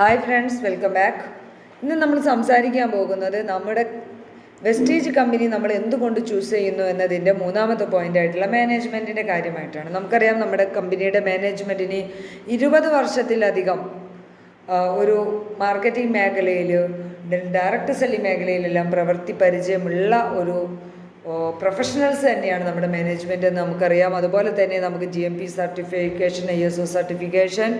Hi friends welcome back ഇന്ന് നമ്മൾ സംസാരിക്കാൻ പോകുന്നത് നമ്മുടെ വെസ്റ്റേജ് കമ്പനി നമ്മൾ എന്തുകൊണ്ട് ചൂസ് ചെയ്യുന്നു എന്നതിന്റെ മൂന്നാമത്തെ പോയിന്റ് ആയിട്ടുള്ള മാനേജ്മെന്റിന്റെ കാര്യമായിട്ടാണ്. നമുക്കറിയാം നമ്മുടെ കമ്പനിയുടെ മാനേജ്മെന്റിന് ഇരുപത് വർഷത്തിലധികം ഒരു മാർക്കറ്റിംഗ് മേഖലയിൽ ഡയറക്റ്റ് സെല്ലിംഗ് മേഖലയിലെല്ലാം പ്രവൃത്തി പരിചയമുള്ള ഒരു പ്രൊഫഷണൽസ് തന്നെയാണ് നമ്മുടെ മാനേജ്മെന്റ് എന്ന് നമുക്കറിയാം. അതുപോലെ തന്നെ നമുക്ക് G M P certification I S O certification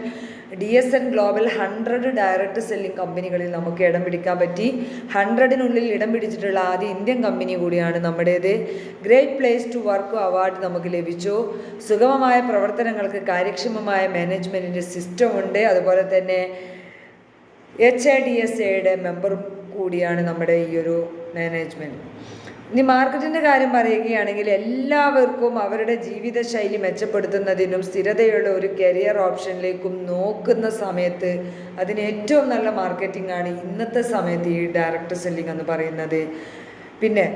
D S N global hundred direct selling കമ്പനികളിൽ നമുക്ക് ഇടം പിടിക്കാൻ പറ്റി. ഹൺഡ്രഡിനുള്ളിൽ ഇടം പിടിച്ചിട്ടുള്ള ആദ്യ ഇന്ത്യൻ കമ്പനി കൂടിയാണ് നമ്മുടേത്. Great place to work award നമുക്ക് ലഭിച്ചു. സുഗമമായ പ്രവർത്തനങ്ങൾക്ക് കാര്യക്ഷമമായ മാനേജ്മെന്റിന്റെ സിസ്റ്റം ഉണ്ട്. അതുപോലെ തന്നെ എച്ച് ഐ ഡി എസ് എയുടെ മെമ്പറും കൂടിയാണ് നമ്മുടെ ഈ ഒരു മാനേജ്മെന്റ് ഇനി മാർക്കറ്റിന്റെ കാര്യം പറയുകയാണെങ്കിൽ എല്ലാവർക്കും അവരുടെ ജീവിതശൈലി മെച്ചപ്പെടുത്തുന്നതിനും സ്ഥിരതയുള്ള ഒരു കരിയർ ഓപ്ഷനിലേക്കും നോക്കുന്ന സമയത്ത് അതിന് ഏറ്റവും നല്ല മാർക്കറ്റിംഗ് ആണ് ഇന്നത്തെ സമയത്ത് ഈ ഡയറക്റ്റ് സെല്ലിംഗ് എന്ന് പറയുന്നത്. പിന്നെ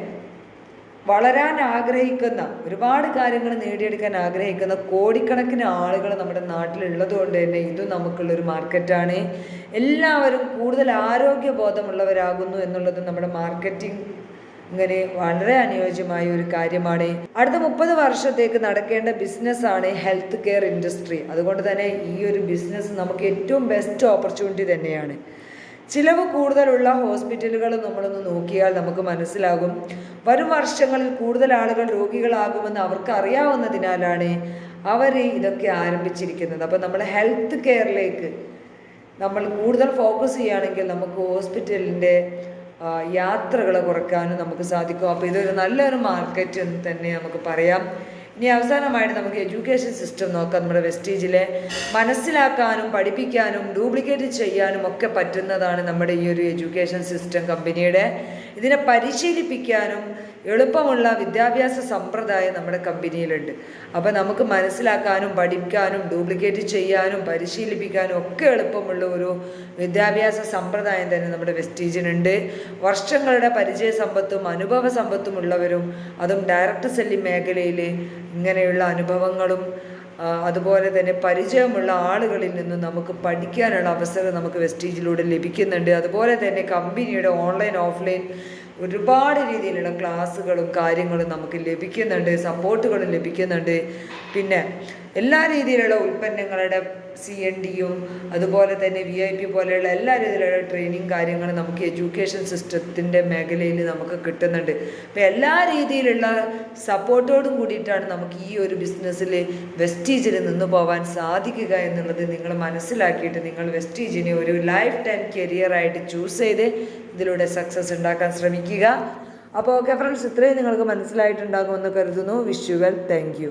വളരാൻ ആഗ്രഹിക്കുന്ന ഒരുപാട് കാര്യങ്ങൾ നേടിയെടുക്കാൻ ആഗ്രഹിക്കുന്ന കോടിക്കണക്കിന് ആളുകൾ നമ്മുടെ നാട്ടിലുള്ളത് കൊണ്ട് തന്നെ ഇതും നമുക്കുള്ളൊരു മാർക്കറ്റാണ്. എല്ലാവരും കൂടുതൽ ആരോഗ്യബോധമുള്ളവരാകുന്നു എന്നുള്ളത് നമ്മുടെ മാർക്കറ്റിംഗ് ഇങ്ങനെ വളരെ അനുയോജ്യമായ ഒരു കാര്യമാണ്. അടുത്ത മുപ്പത് വർഷത്തേക്ക് നടക്കേണ്ട ബിസിനസ്സാണ് ഹെൽത്ത് കെയർ ഇൻഡസ്ട്രി. അതുകൊണ്ട് തന്നെ ഈ ഒരു ബിസിനസ് നമുക്ക് ഏറ്റവും ബെസ്റ്റ് ഓപ്പർച്യൂണിറ്റി തന്നെയാണ്. ചിലവ് കൂടുതലുള്ള ഹോസ്പിറ്റലുകൾ നമ്മളൊന്ന് നോക്കിയാൽ നമുക്ക് മനസ്സിലാകും. വരും വർഷങ്ങളിൽ കൂടുതൽ ആളുകൾ രോഗികളാകുമെന്ന് അവർക്ക് അറിയാവുന്നതിനാലാണ് അവർ ഇതൊക്കെ ആരംഭിച്ചിരിക്കുന്നത്. അപ്പോൾ നമ്മൾ ഹെൽത്ത് കെയറിലേക്ക് നമ്മൾ കൂടുതൽ ഫോക്കസ് ചെയ്യുകയാണെങ്കിൽ നമുക്ക് ഹോസ്പിറ്റലിന്റെ യാത്രകൾ കുറയ്ക്കാനും നമുക്ക് സാധിക്കും. അപ്പോൾ ഇതൊരു നല്ലൊരു മാർക്കറ്റ് എന്ന് തന്നെ നമുക്ക് പറയാം. ഇനി അവസാനമായിട്ട് നമുക്ക് എഡ്യൂക്കേഷൻ സിസ്റ്റം നോക്കാം. നമ്മുടെ വെസ്റ്റേജിലെ മനസ്സിലാക്കാനും പഠിപ്പിക്കാനും ഡ്യൂപ്ലിക്കേറ്റ് ചെയ്യാനും ഒക്കെ പറ്റുന്നതാണ് നമ്മുടെ ഈ ഒരു എഡ്യൂക്കേഷൻ സിസ്റ്റം കമ്പനിയുടെ ഇതിനെ പരിശീലിപ്പിക്കാനും എളുപ്പമുള്ള വിദ്യാഭ്യാസ സമ്പ്രദായം നമ്മുടെ കമ്പനിയിലുണ്ട്. അപ്പോൾ നമുക്ക് മനസ്സിലാക്കാനും പഠിക്കാനും ഡ്യൂപ്ലിക്കേറ്റ് ചെയ്യാനും പരിശീലിപ്പിക്കാനും ഒക്കെ എളുപ്പമുള്ള ഒരു വിദ്യാഭ്യാസ സമ്പ്രദായം തന്നെ നമ്മുടെ വെസ്റ്റീജിനുണ്ട്. വർഷങ്ങളുടെ പരിചയ സമ്പത്തും അനുഭവ സമ്പത്തും ഉള്ളവരും അതും ഡയറക്റ്റ് സെല്ലിംഗ് മേഖലയിൽ ഇങ്ങനെയുള്ള അനുഭവങ്ങളും അതുപോലെ തന്നെ പരിചയമുള്ള ആളുകളിൽ നിന്നും നമുക്ക് പഠിക്കാനുള്ള അവസരം നമുക്ക് വെസ്റ്റീജിലൂടെ ലഭിക്കുന്നുണ്ട്. അതുപോലെ തന്നെ കമ്പനിയുടെ ഓൺലൈൻ ഓഫ്ലൈൻ ഒരുപാട് രീതിയിലുള്ള ക്ലാസ്സുകളും കാര്യങ്ങളും നമുക്ക് ലഭിക്കുന്നുണ്ട് സപ്പോർട്ടുകളും ലഭിക്കുന്നുണ്ട്. പിന്നെ എല്ലാ രീതിയിലുള്ള ഉൽപ്പന്നങ്ങളുടെ സി എൻ ഡിയും അതുപോലെ തന്നെ വി ഐ പി പോലെയുള്ള എല്ലാ രീതിയിലുള്ള ട്രെയിനിങ് കാര്യങ്ങളും നമുക്ക് എഡ്യൂക്കേഷൻ സിസ്റ്റത്തിന്റെ മേഖലയിൽ നമുക്ക് കിട്ടുന്നുണ്ട്. അപ്പോൾ എല്ലാ രീതിയിലുള്ള സപ്പോർട്ടോടും കൂടിയിട്ടാണ് നമുക്ക് ഈ ഒരു ബിസിനസ്സിൽ വെസ്റ്റീജിൽ നിന്ന് പോകാൻ സാധിക്കുക എന്നുള്ളത് നിങ്ങൾ മനസ്സിലാക്കിയിട്ട് നിങ്ങൾ വെസ്റ്റീജിനെ ഒരു ലൈഫ് ടൈം കരിയറായിട്ട് ചൂസ് ചെയ്ത് ഇതിലൂടെ സക്സസ് ഉണ്ടാക്കാൻ ശ്രമിക്കുക. അപ്പോൾ ഓക്കെ ഫ്രണ്ട്സ് ഇത്രയും നിങ്ങൾക്ക് മനസ്സിലായിട്ടുണ്ടാകുമെന്ന് കരുതുന്നു. Wish you well thank you